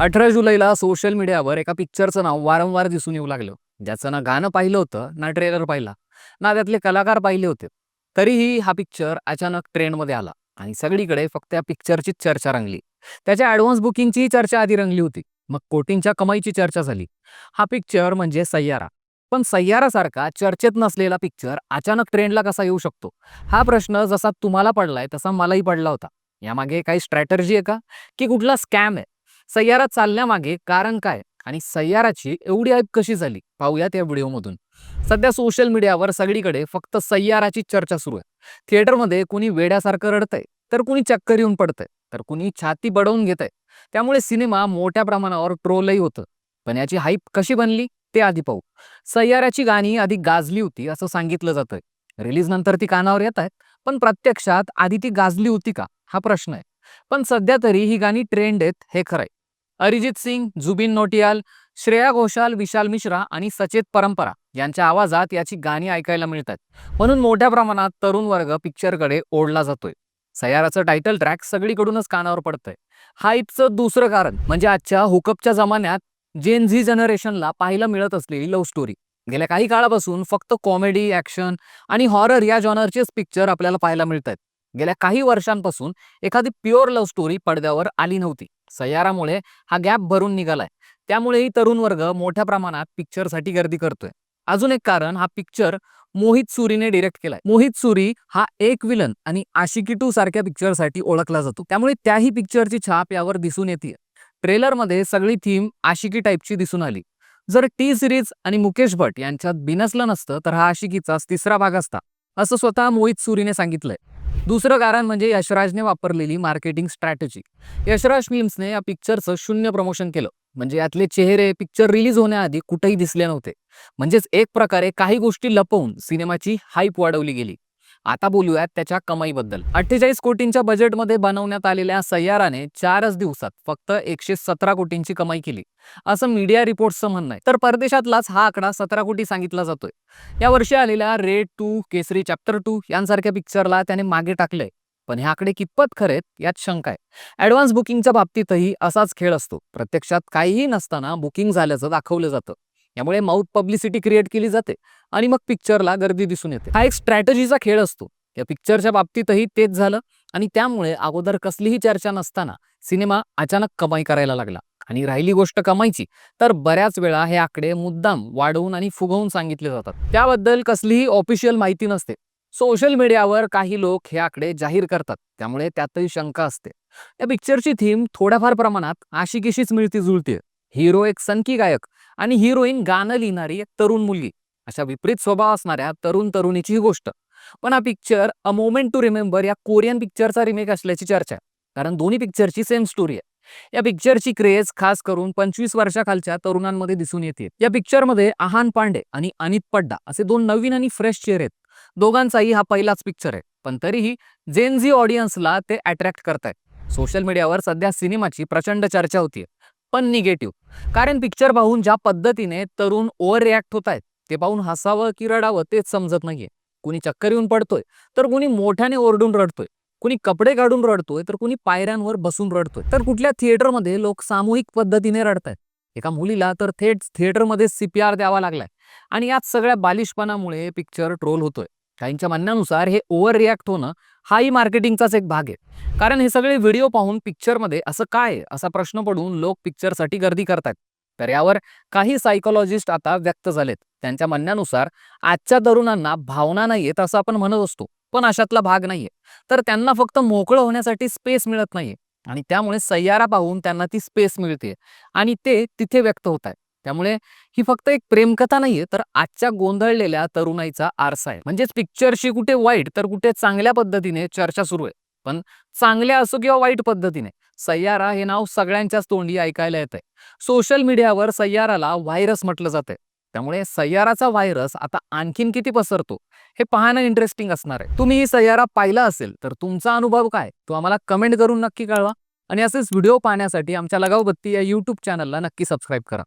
अठरा जुलैला सोशल मीडियावर एका पिक्चरचं नाव वारंवार दिसून येऊ लागलं. ज्याचं ना गाणं पाहिलं होतं ना ट्रेलर पाहिला ना त्यातले कलाकार पाहिले होते. तरीही हा पिक्चर अचानक ट्रेंडमध्ये आला आणि सगळीकडे फक्त या पिक्चरचीच चर्चा रंगली. त्याच्या ॲडव्हान्स बुकिंगचीही चर्चा आधी रंगली होती. मग कोटींच्या कमाईची चर्चा झाली. हा पिक्चर म्हणजे सय्यारा. पण सय्यारासारखा चर्चेत नसलेला पिक्चर अचानक ट्रेंडला कसा येऊ शकतो? हा प्रश्न जसा तुम्हाला पडलाय तसा मलाही पडला होता. यामागे काही स्ट्रॅटर्जी आहे का? की कुठला स्कॅम आहे? सय्यारा चालण्यामागे कारण काय आणि सय्याराची एवढी ऐप कशी झाली? पाहूयात या व्हिडिओमधून. सध्या सोशल मीडियावर सगळीकडे फक्त सय्याराची चर्चा सुरू आहे. थिएटरमध्ये कुणी वेड्यासारखं रडतंय तर कुणी चक्कर येऊन पडतंय तर कुणी छाती बडवून घेतंय. त्यामुळे सिनेमा मोठ्या प्रमाणावर ट्रोलही होतं. पण याची हाईप कशी बनली? ते आधी पाहू. सय्याराची गाणी आधी गाजली होती असं सांगितलं जातंय. रिलीज नंतर ती कानावर येत आहेत पण प्रत्यक्षात आधी ती गाजली होती का? हा प्रश्न आहे. पण सध्या तरी ही गाणी ट्रेंड आहेत हे खरंय अरिजित सिंग जुबिन नोटियाल श्रेया घोषाल विशाल मिश्रा आणि सचेत परंपरा यांच्या आवाजात याची गाणी ऐकायला मिळतात. म्हणून मोठ्या प्रमाणात तरुण वर्ग पिक्चरकडे ओढला जातोय. सयाराचं टायटल ट्रॅक सगळीकडूनच कानावर पडतंय. हाईपचं दुसरं कारण म्हणजे आजच्या हुकअपच्या जमान्यात जेन झी जनरेशनला पाहायला मिळत असलेली लव्ह स्टोरी गेल्या काही काळापासून फक्त कॉमेडी ॲक्शन आणि हॉरर या जॉनरचेच पिक्चर आपल्याला पाहायला मिळत आहेत गेल्या काही वर्षांपासून एखादी प्युअर लव्ह स्टोरी पडद्यावर आली नव्हती. सयारामुळे हा गॅप भरून निघालाय. त्यामुळेही तरुण वर्ग मोठ्या प्रमाणात पिक्चरसाठी गर्दी करतोय. अजून एक कारण हा पिक्चर मोहित सुरीने डिरेक्ट केलाय. मोहित सुरी हा एक विलन आणि आशिकी टू सारख्या पिक्चरसाठी ओळखला जातो. त्यामुळे त्याही पिक्चरची छाप यावर दिसून येते ट्रेलरमध्ये सगळी थीम आशिकी टाईपची दिसून आली. जर टी सिरीज आणि मुकेश भट यांच्यात बिनसलं नसतं तर हा आशिकीचाच तिसरा भाग असता असं स्वतः मोहित सुरीने सांगितलंय. दुसरं कारण म्हणजे यशराजने वापरलेली मार्केटिंग स्ट्रॅटेजी यशराज फिल्म्सने या पिक्चरचं शून्य प्रमोशन केलं. म्हणजे यातले चेहरे पिक्चर रिलीज होण्याआधी कुठेही दिसले नव्हते. म्हणजेच एक प्रकारे काही गोष्टी लपवून सिनेमाची हाईप वाढवली गेली. आता बोलूयात त्याच्या कमाईबद्दल. अठ्ठेचाळीस कोटींच्या बजेटमध्ये बनवण्यात आलेल्या सय्याराने चारच दिवसात फक्त एकशे सतरा कोटींची कमाई केली. असं मीडिया रिपोर्ट्सचं म्हणणं आहे. तर परदेशातलाच हा आकडा सतरा कोटी सांगितला जातोय. या वर्षी आलेल्या raid two Kesari chapter two यांसारख्या पिक्चरला त्याने मागे टाकलंय. पण हे आकडे कितपत खरेत यात शंका आहे. ऍडव्हान्स बुकिंगच्या बाबतीतही असाच खेळ असतो. प्रत्यक्षात काहीही नसताना बुकिंग झाल्याचं दाखवलं जातं. यामुळे माउथ पब्लिसिटी क्रिएट केली जाते आणि मग पिक्चरला गर्दी दिसून येते. हा एक स्ट्रॅटजीचा खेळ असतो. या पिक्चरच्या बाबतीतही तेच झालं आणि त्यामुळे अगोदर कसलीही चर्चा नसताना सिनेमा अचानक कमाई करायला लागला आणि राहिली गोष्ट कमाईची तर बऱ्याच वेळा हे आकडे मुद्दाम वाढवून आणि फुगवून सांगितले जातात. त्याबद्दल कसलीही ऑफिशियल माहिती नसते. सोशल मीडियावर काही लोक हे आकडे जाहीर करतात. त्यामुळे त्यातही शंका असते. या पिक्चरची थीम थोड्याफार प्रमाणात आशिकीशीच मिळती जुळते हिरो एक सनकी गायक आणि हिरोईन गाणं लिहिणारी एक तरुण मुलगी. अशा विपरीत स्वभाव असणाऱ्या तरुण तरुणीची ही गोष्ट. पण हा picture a moment to remember या कोरियन पिक्चरचा रिमेक असल्याची चर्चा आहे. कारण दोन्ही पिक्चरची सेम स्टोरी आहे. या पिक्चरची क्रेज खास करून पंचवीस वर्षाखालच्या तरुणांमध्ये दिसून येते. या पिक्चरमध्ये आहान पांडे आणि अनित पड्डा असे दोन नवीन आणि फ्रेश चेहरे आहेत. दोघांचाही हा पहिलाच पिक्चर आहे. पण तरीही जेनझी ऑडियन्सला ते अट्रॅक्ट करतायत. सोशल मीडियावर सध्या सिनेमाची प्रचंड चर्चा होतीये. पण निगेटिव्ह. कारण पिक्चर पाहून ज्या पद्धतीने तरुण ओव्हर रिॲक्ट होत आहेत ते पाहून हसावं की रडावं तेच समजत नाहीये. कुणी चक्कर येऊन पडतोय तर कुणी मोठ्याने ओरडून रडतोय. कुणी कपडे काढून रडतोय तर कुणी पायऱ्यांवर बसून रडतोय. तर कुठल्या थिएटरमध्ये लोक सामूहिक पद्धतीने रडतायत? एका मुलीला तर थेट थिएटरमध्ये सीपीआर द्यावा लागलाय. आणि यात सगळ्या बालिशपणामुळे पिक्चर ट्रोल होतोय. काहींच्या म्हणण्यानुसार हे ओव्हर रिॲक्ट होणं हाही मार्केटिंगचाच एक भाग आहे. कारण हे सगळे व्हिडिओ पाहून पिक्चरमध्ये असं काय आहे? असा प्रश्न पडून लोक पिक्चरसाठी गर्दी करतात तर यावर काही सायकोलॉजिस्ट आता व्यक्त झालेत. त्यांच्या म्हणण्यानुसार आजच्या तरुणांना भावना नाहीयेत असं आपण म्हणत असतो पण अशातला भाग नाहीये. तर त्यांना फक्त मोकळं होण्यासाठी स्पेस मिळत नाहीये. आणि त्यामुळे सय्यारा पाहून त्यांना ती स्पेस मिळते आणि ते तिथे व्यक्त होत आहे त्यामुळे ही फक्त एक प्रेमकथा नाहीये तर आजच्या गोंधळलेल्या तरुणाईचा आरसा आहे. म्हणजेच पिक्चरशी कुठे वाईट तर कुठे चांगल्या पद्धतीने चर्चा सुरू आहे. पण चांगल्या असो किंवा वाईट पद्धतीने सय्यारा हे नाव सगळ्यांच्याच तोंडी ऐकायला येत आहे सोशल मीडियावर सय्याराला व्हायरस म्हटलं जातंय. त्यामुळे सय्याराचा व्हायरस आता आणखीन किती पसरतो हे पाहणं इंटरेस्टिंग असणार आहे. तुम्ही ही सय्यारा पाहिला असेल तर तुमचा अनुभव काय? तो आम्हाला कमेंट करून नक्की कळवा. आणि असेच व्हिडिओ पाहण्यासाठी आमच्या लगावबत्ती या यूट्यूब चॅनलला नक्की सबस्क्राईब करा.